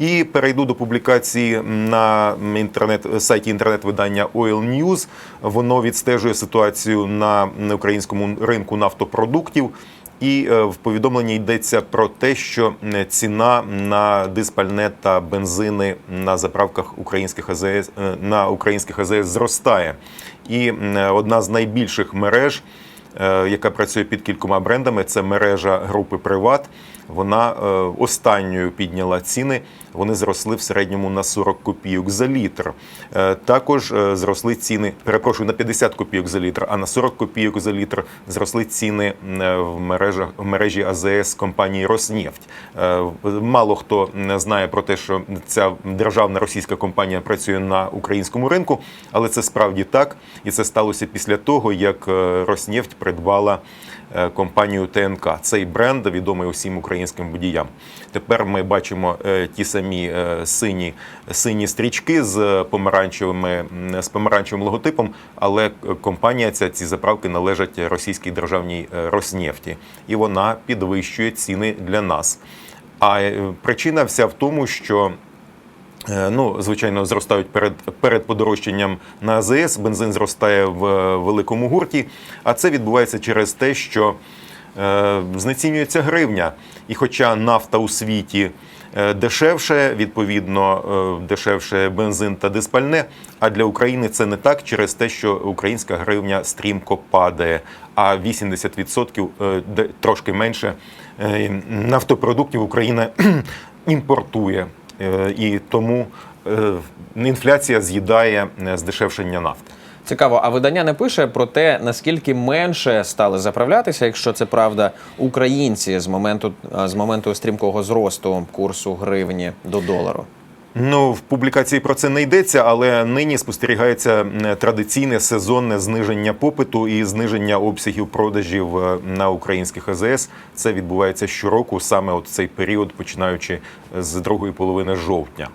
І перейду до публікації на інтернет сайті інтернет-видання Oil News. Воно відстежує ситуацію на українському ринку нафтопродуктів. І е, в повідомленні йдеться про те, що е, ціна на диспальне та бензини на заправках українських АЗС е, на українських АЗС зростає. І одна з найбільших мереж, яка працює під кількома брендами, це мережа групи Приват. Вона е, останньою підняла ціни. Вони зросли в середньому на 40 копійок за літр. Е, Також е, зросли ціни, перепрошую, на 50 копійок за літр, а на 40 копійок за літр зросли ціни в мережах в мережі АЗС компанії Роснефть. Мало хто не знає про те, що ця державна російська компанія працює на українському ринку, але це справді так, і це сталося після того, як Роснефть придбала компанію ТНК. Цей бренд відомий усім українським водіям. Тепер ми бачимо е, ті самі е, сині, сині стрічки з помаранчевими з помаранчевим логотипом, але компанія ця ці заправки належать російській державній е, Роснефті, і вона підвищує ціни для нас. А причина вся в тому, що Ну, звичайно, зростають перед перед подорожчанням на АЗС. Бензин зростає в великому гурті. А це відбувається через те, що знецінюється гривня. І хоча нафта у світі е, дешевше, відповідно, е, дешевше бензин та диспальне. А для України це не так через те, що українська гривня стрімко падає. А 80% е, де- трошки менше е, нафтопродуктів Україна імпортує. Е, І тому е, інфляція з'їдає е, здешевшення нафти. Цікаво, а видання не пише про те, наскільки менше стали заправлятися, якщо це правда, українці з моменту з моменту стрімкого зросту курсу гривні до долару. Ну, в публікації про це не йдеться, але нині спостерігається е, традиційне сезонне зниження попиту і зниження обсягів продажів е, на українських АЗС. Це відбувається щороку, саме от цей період, починаючи з другої половини жовтня.